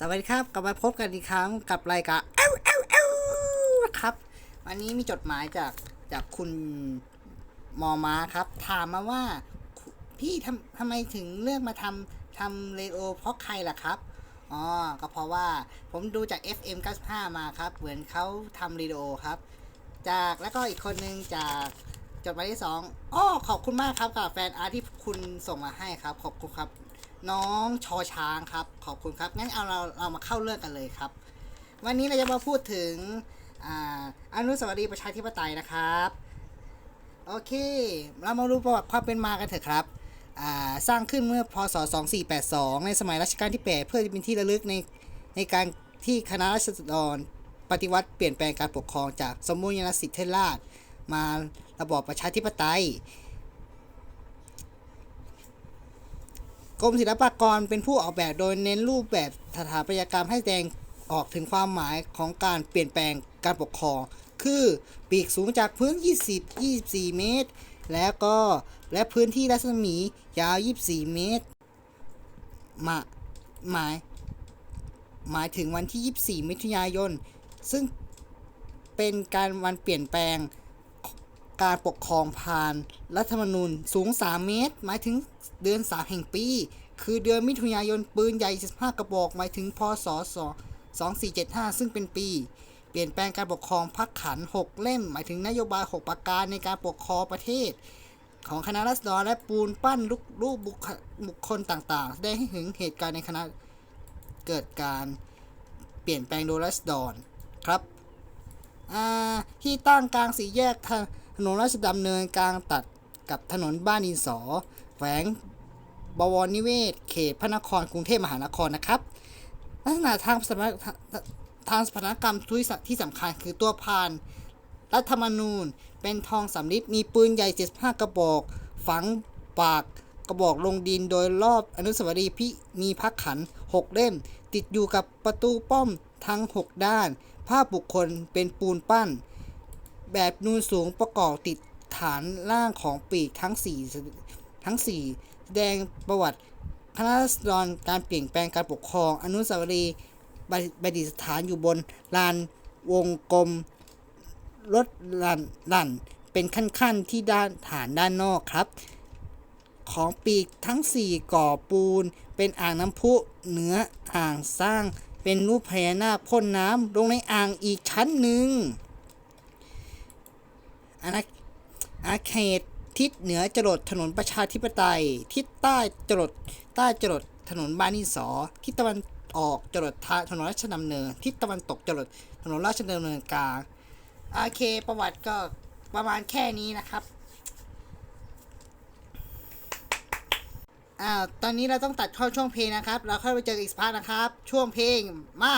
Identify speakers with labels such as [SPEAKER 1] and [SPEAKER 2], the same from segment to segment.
[SPEAKER 1] สวัสดีครับกลับมาพบกันอีกครั้งกับรายการเอ้าเอ้าเอ้าครับ วันนี้มีจดหมายจากจากคุณมอมาครับ ถามมาว่า พี่ทำทำไมถึงเลือกมาทำทำเรโอเพราะใครล่ะครับอ๋อก็เพราะว่าผมดูจาก FM 95มาครับ เหมือนเขาทำเรโอครับ จากแล้วก็อีกคนนึงจากจดหมายที่สองอ้อขอบคุณมากครับกับแฟนอาร์ตที่คุณส่งมาให้ครับ ขอบคุณครับ น้องชอช้างครับ ขอบคุณครับ งั้นเอาเราเรามาเข้าเรื่องกันเลยครับ วันนี้เราจะมาพูดถึงออนุสาวรีย์ประชาธิปไตยนะครับ โอเค เรามารู้ประวัติความเป็นมากันเถอะครับ สร้างขึ้นเมื่อพศ 2482 ในสมัยรัชกาลที่ 8 เพื่อเป็นที่ระลึกในในการที่คณะราษฎรปฏิวัติเปลี่ยนแปลงการปกครองจากสมบูรณาสิทธิราชมาระบอบประชาธิปไตย กรมศิลปากรเป็นผู้ออกแบบโดยเน้นรูปแบบสถาปัตยกรรมให้แสดงออกถึงความหมายของการเปลี่ยนแปลงการปกครอง คือปีกสูงจากพื้น 20 24 เมตร แล้วก็และพื้นที่รัศมียาว 24 เมตรหมาหมาย หมายถึงวันที่ 24 มิถุนายน ซึ่งเป็นการวันเปลี่ยนแปลง การปกครองผ่านรัฐธรรมนูญสูง 3 เมตร หมายถึงเดือน 3 แห่งปี คือเดือนมิถุนายนปืนใหญ่ 15 กระบอกหมายถึงพศ2475 ซึ่งเป็นปี เปลี่ยนแปลงการปกครองพักขัน 6 เล่ม หมายถึงนโยบาย 6 ประการในการปกครองประเทศ ของคณะรัษฎรและปูนปั้นรูปรูปบุคคบุคคลต่างๆ ได้ให้ถึงเหตุการณ์ในคณะเกิดการเปลี่ยนแปลงโดยรัษฎรครับที่ตั้งกลางสี่แยกถ ถนนราชดำเนินกลางตัดกับถนนบ้านดินสอแฝงบวรนิเวศ เขตพระนครกรุงเทพมหานครนะครับ ลักษณะทางสถาปทางทางสถาปัตยกรรมที่สที่สำคัญคือตัวพานรัฐธรรมนูญ เป็นทองสำริดมีปืนใหญ่ 75 กระบอก ฝังปากกระบอกลงดินโดยรอบอนุสาวรีย์พิมีพักขัน 6 เล่ม ติดอยู่กับประตูป้อมทั้ง 6 ด้าน ภาพบุคคลเป็นปูนปั้น แบบนูนสูงประกอบติดฐานล่างของปีกทั้ง4ทั้ง4แสดงประวัติคณะรัษฎรการเปลี่ยนแปลงการปกครอง อนุสาวรีย์ประดิษฐานอยู่บนลานวงกลมรถลันลันเป็นขั้นๆที่ด้านฐานด้านนอกครับ ของปีกทั้ง 4 ก่อปูน เป็นอ่างน้ำพุเหนืออ่างสร้าง เป็นรูปพญานาคพ่นน้ำลงในอ่างอีกชั้นหนึ่ง อาณาอาเขตทิศเหนือจรดถนนประชาธิปไตย ทิศใต้จรดใต้จรดถนนบ้านดิสอ ทิศตะวันออกจรดทางถนนราชดำเนิน ทิศตะวันตกจรดถนนราชดำเนินกลางโอเคประวัติก็ประมาณแค่นี้นะครับอ่าตอนนี้เราต้องตัดเข้าช่วงเพลงนะครับ เราค่อยไปเจออีกสักพักนะครับ ช่วงเพลงมา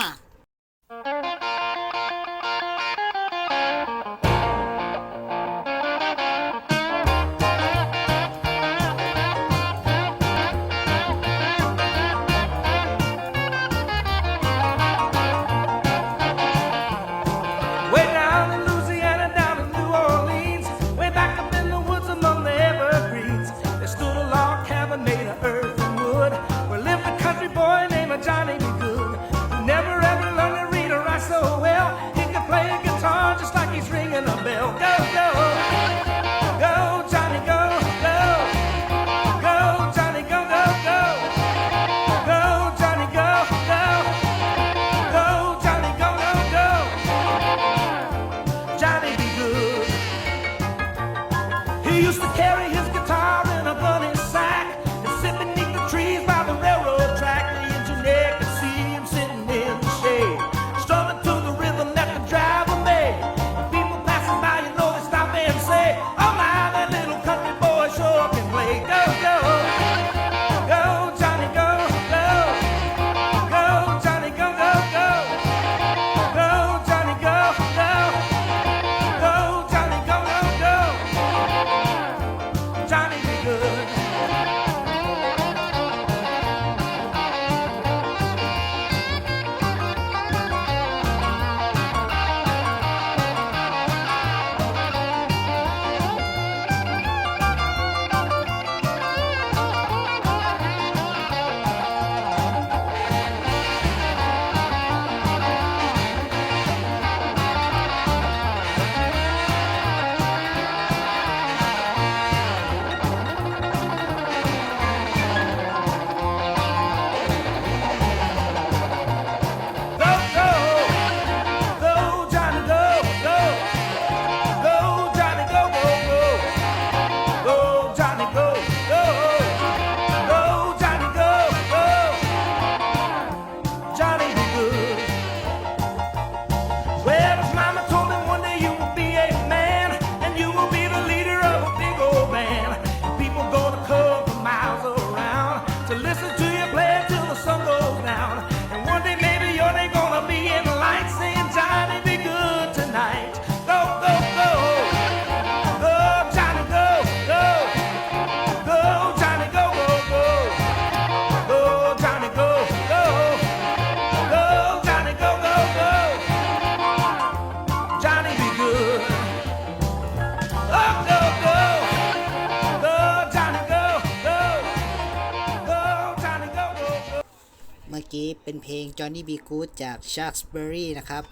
[SPEAKER 1] กี้เป็นเพลง Johnny B. Good จาก Sharksbury นะครับ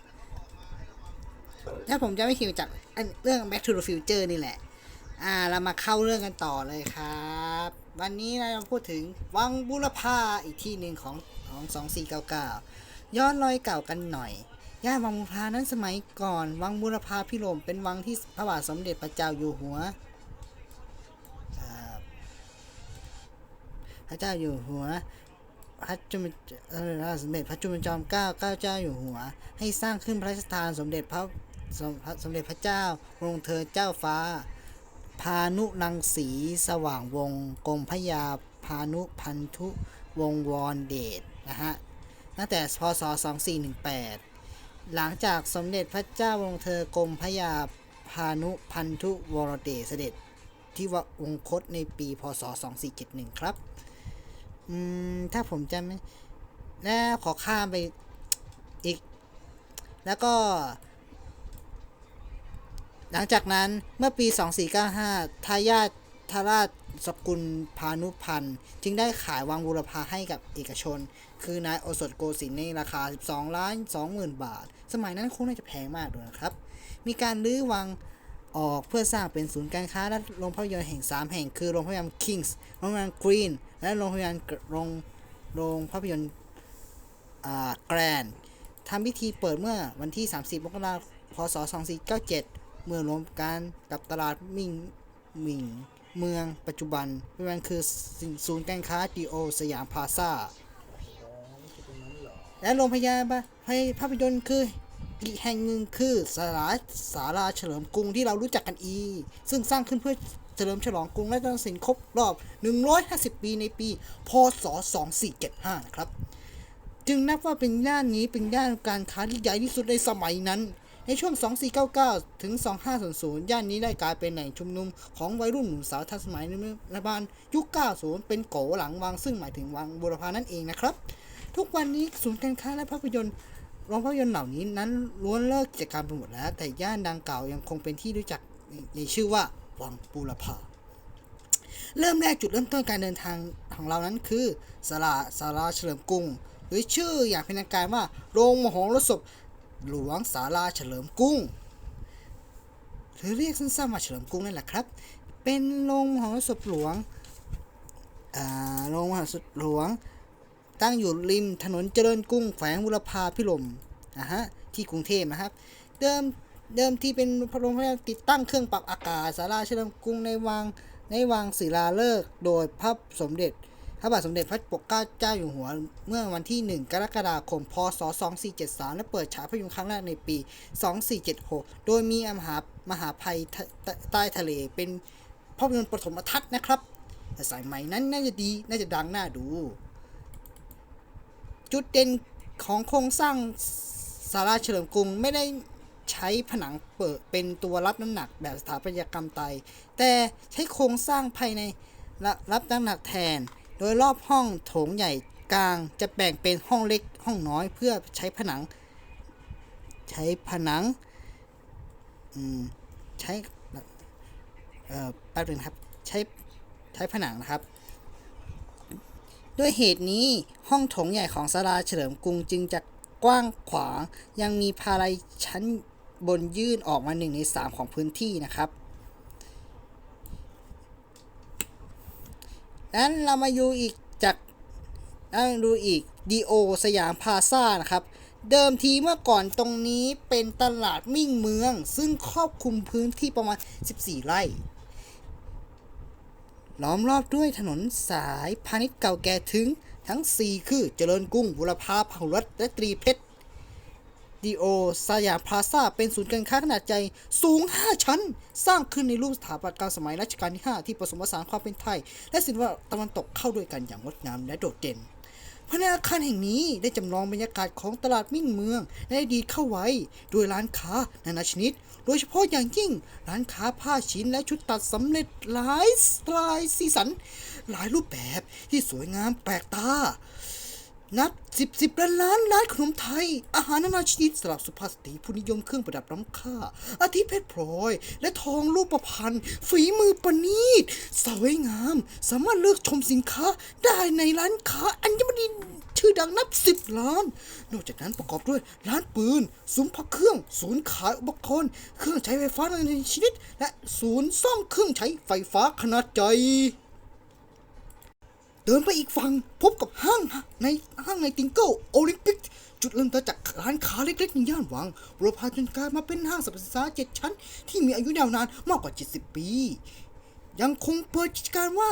[SPEAKER 1] ถ้าผมจะไม่คิดจากเรื่อง Back to the Future นี่แหละ อ่า เรามาเข้าเรื่องกันต่อเลยครับ วันนี้เราจะพูดถึงวังบุรพาอีกที่หนึ่งของของ 2499 ย้อนรอยเก่ากันหน่อย ย่านวังบุรพานั้นสมัยก่อน วังบุรพาพิรมเป็นวังที่พระบาทสมเด็จพระเจ้าอยู่หัวพระเจ้าอยู่หัว พระจุลเอ่อสมเด็จพระจุลจอมเกล้าเกล้าเจ้าอยู่หัว ให้สร้างขึ้นพระราชทานสมเด็จพระสมสมเด็จพระเจ้าองค์เธอเจ้าฟ้า พานุนังสีสว่างวงศ์กรมพยาพานุพันธุวงวรเดชนะฮะตั้งแต่พศ 2418 หลังจากสมเด็จพระเจ้าองค์เธอกรมพยาพานุพันธุวรเดชเสด็จที่วงคตในปีพศ 2471 ครับ อืม ถ้าผมจำไม่แล้วขอข้ามไปอีก แล้วก็ หลังจากนั้นเมื่อปี 2495 ทายาททาราชสกุลพานุพันธ์ จึงได้ขายวังบูรพาให้กับเอกชน คือนายโอสถโกสินในราคา 12ล้าน20,000 บาท สมัยนั้นคงน่าจะแพงมากด้วยนะครับ มีการรื้อวัง ออกเพื่อสร้างเป็นศูนย์การค้าและโรงภาพยนตร์แห่ง 3 แห่ง คือโรงภาพยนตร์ Kings โรงภาพยาบาล Green และโรงภาพยนตร์โรงโรงภาพยนตร์แกรนทำพิธีเปิดเมื่อวันที่ 30 มกราคม พศ 2497 เมื่อรวมกันกับตลาดมิงมิงเมืองปัจจุบันมันคือศูนย์การค้าดีโอสยามพลาซ่า และโรงพยาบาลภาพยนตร์คือ อีกแห่งหนึ่งคือสาราสาราเฉลิมกรุงที่เรารู้จักกันอี ซึ่งสร้างขึ้นเพื่อเฉลิมฉลองกรุงและตัดสินครบรอบ 150 ปีในปี พศ 2475 นะครับ จึงนับว่าเป็นย่านนี้เป็นย่านการค้าที่ใหญ่ที่สุดในสมัยนั้น ในช่วง 2499 ถึง 2500 ย่านนี้ได้กลายเป็นแหล่งชุมนุมของวัยรุ่นหนุ่มสาวทันสมัยในรัฐบาลยุค 90 เป็นโกหลังวังซึ่งหมายถึงวังบุรพานั่นเองนะครับ ทุกวันนี้ศูนย์การค้าและภาพยนตร์ โรงภาพยนตร์เหล่านี้นั้นล้วนเลิกกิจการไปหมดแล้ว แต่ย่านดังกล่าวยังคงเป็นที่รู้จักในชื่อว่าวังบุรพาเริ่มแรกจุดเริ่มต้นการเดินทางของเรานั้นคือสาราสาราเฉลิมกรุง หรือชื่ออย่างเป็นทางการว่าโรงมโหรสพหลวงสาราเฉลิมกรุงหรือเรียกสั้นๆว่าเฉลิมกรุงนั่นแหละครับ เป็นโรงมโหรสพหลวงอ่าโรงมโหรสพหลวง ตั้งอยู่ริมถนนเจริญกรุงแขวงบุรพาพิรมนะฮะที่กรุงเทพนะครับ เดิมเดิมที่เป็นโรงพยาบาลติดตั้งเครื่องปรับอากาศสาราเฉลิมกรุงในวังในวังศิลาฤกษ์โดยพระสมเด็จ พระบาทสมเด็จพระปกเกล้าเจ้าอยู่หัว เมื่อวันที่ 1 กรกฎาคม พศ 2473 และเปิดฉายภาพยนตร์ครั้งแรกในปี 2476 โดยมีมหามหาภัยใต้ใต้ทะเลเป็นภาพยนตร์ปฐมทัศน์นะครับแต่สายใหม่นั้นน่าจะดีน่าจะดังน่าดู จุดเด่นของโครงสร้างศาลาเฉลิมกรุงไม่ได้ใช้ผนังเปิดเป็นตัวรับน้ำหนักแบบสถาปัตยกรรมไทยแต่ใช้โครงสร้างภายในรับน้ำหนักแทน โดยรอบห้องโถงใหญ่กลางจะแบ่งเป็นห้องเล็กห้องน้อยเพื่อใช้ผนัง ใช้ผนังใช้เออแป๊บนึงครับ ใช้ใช้ผนังนะครับ ด้วยเหตุนี้ห้องโถงใหญ่ของศาลาเฉลิมกรุงจึงจะกว้างขวาง ยังมีพาลัยชั้นบนยื่นออกมาหนึ่งในสามของพื้นที่นะครับนั้นเรามาดูอีกจากเรามาดูอีกดีโอสยามพาซ่านะครับ เดิมทีเมื่อก่อนตรงนี้เป็นตลาดมิ่งเมือง ซึ่งครอบคลุมพื้นที่ประมาณ 14 ไร่ ล้อมรอบด้วยถนนสายพาณิชย์เก่าแก่ถึงทั้ง 4 คือเจริญกรุงบุรพาพหุรัตและตรีเพชรดีโอสยามพลาซาเป็นศูนย์การค้าขนาดใหญ่สูง 5 ชั้น สร้างขึ้นในรูปสถาปัตยกรรมสมัยรัชกาลที่ 5 ที่ผสมผสานความเป็นไทย และศิลปะตะวันตกเข้าด้วยกันอย่างงดงามและโดดเด่น ภายในอาคารแห่งนี้ได้จำลองบรรยากาศของตลาดมิ่งเมืองในอดีตเข้าไว้ โดยร้านค้านานาชนิด โดยเฉพาะอย่างยิ่งร้านค้าผ้าชิ้นและชุดตัดสำเร็จหลายสไตล์สีสัน หลายรูปแบบที่สวยงามแปลกตา นับสิบสิบล้านล้านร้านขนมไทย อาหารนานาชนิดสำหรับสุภาพสตรีผู้นิยมเครื่องประดับล้ำค่า อาทิเพชรพลอย และทองรูประพันธ์ฝีมือประณีตสวยงาม สามารถเลือกชมสินค้าได้ในร้านค้าอัญมณีชื่อดังนับสิบล้าน นอกจากนั้นประกอบด้วยร้านปืนซุ้มพักเครื่อง ศูนย์ขายอุปกรณ์ เครื่องใช้ไฟฟ้านานาชนิด และศูนย์ซ่อมเครื่องใช้ไฟฟ้าขนาดใหญ่ เดินไปอีกฝั่งพบกับห้างในห้างในติงเกิลโอลิมปิก จุดเริ่มต้นจากร้านค้าเล็กๆในย่านวังโรพาจนกลายมาเป็นห้างสรรพสินค้าเจ็ดชั้น ที่มีอายุยาวนานมากกว่า 70 ปี ยังคงเปิดกิจการว่า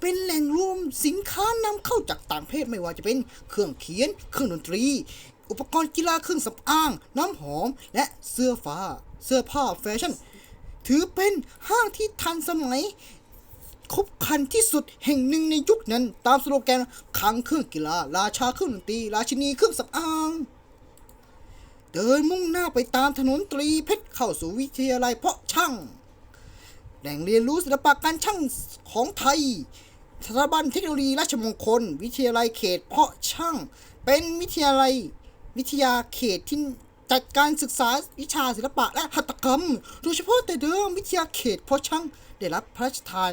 [SPEAKER 1] เป็นแหล่งรวมสินค้านำเข้าจากต่างประเทศไม่ว่าจะเป็นเครื่องเขียน เครื่องดนตรี อุปกรณ์กีฬาเครื่องสำอาง น้ำหอม และเสื้อฟ้า เสื้อผ้าแฟชั่น ถือเป็นห้างที่ทันสมัย ครบคันที่สุดแห่งหนึ่งในยุคนั้น ตามสโลแกนคลังเครื่องกีฬา ราชาเครื่องดนตรี ราชินีเครื่องสำอาง เดินมุ่งหน้าไปตามถนนตรีเพชรเข้าสู่วิทยาลัยเพาะช่าง แหล่งเรียนรู้ศิลปะการช่างของไทยสถาบันเทคโนโลยีราชมงคล วิทยาลัยเขตเพาะช่าง เป็นวิทยาลัยวิทยาเขตที่จัดการศึกษาวิชาศิลปะและหัตถกรรม โดยเฉพาะแต่เดิมวิทยาเขตเพาะช่างได้รับพระราชทาน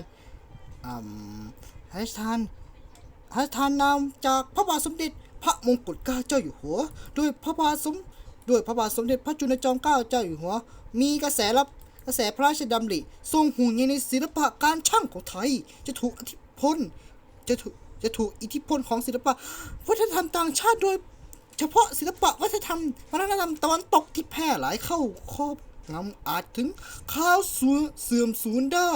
[SPEAKER 1] พระราชทานพระราชทานนามจากพระบาทสมเด็จ พระมงกุฎเกล้าเจ้าอยู่หัวโดยพระบาทสมโดยพระบาทสมเด็จพระจุลจอมเกล้าเจ้าอยู่หัว มีกระแสรับกระแสพระราชดำริทรงห่วงใยในศิลปะการช่างของไทย จะถูกอิทธิพลจะถูกจะถูกอิทธิพลของศิลปะ วัฒนธรรมต่างชาติโดย เฉพาะศิลปะวัฒนธรรมวัฒนธรรมตะวันตกที่แพร่หลายเข้าครอบ งำอาจถึงข้าวสูญเสื่อมสูญได้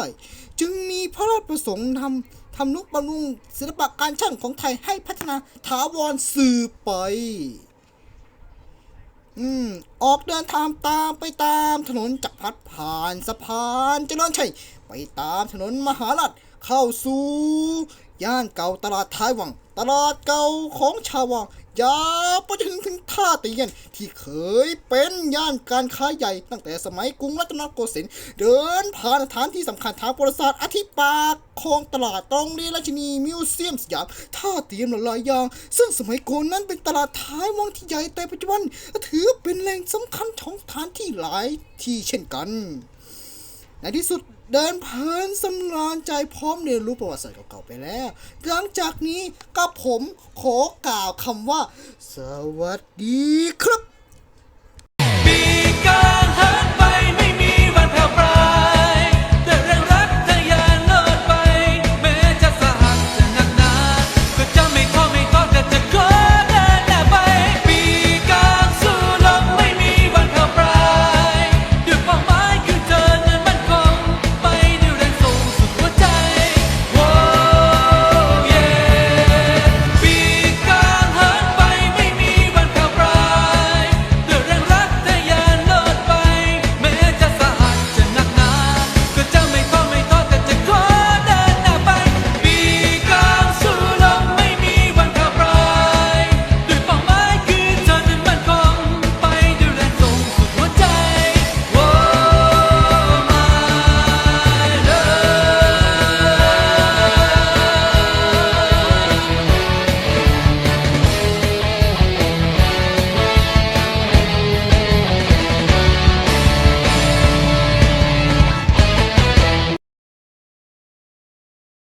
[SPEAKER 1] จึงมีพระราชประสงค์ทำทำนุบำรุงศิลปะการช่างของไทยให้พัฒนาถาวรสืบไป อืมออกเดินทางตามไปตามถนนจักรพรรดิผ่านสะพานเจริญชัยไปตามถนนมหาลัดเข้าสู่ย่านเก่าตลาดท้ายวัง ตลาดเก่าของชาววัง ยาวไปจนถึงท่าเตียน ที่เคยเป็นย่านการค้าใหญ่ตั้งแต่สมัยกรุงรัตนโกสินทร์เดินผ่านสถานที่สำคัญทางประวัติศาสตร์อาทิปากคลองตลาดตรงเรียนราชินีมิวเซียมสยามท่าเตียนหลายอย่าง ซึ่งสมัยก่อนนั้นเป็นตลาดท้ายวังที่ใหญ่แต่ปัจจุบัน ถือเป็นแหล่งสำคัญของสถานที่หลายที่เช่นกัน ในที่สุด เดินเพลินสำราญใจพร้อมเรียนรู้ประวัติศาสตร์เก่าๆไปแล้ว หลังจากนี้กับผมขอกล่าวคำว่า สวัสดีครับ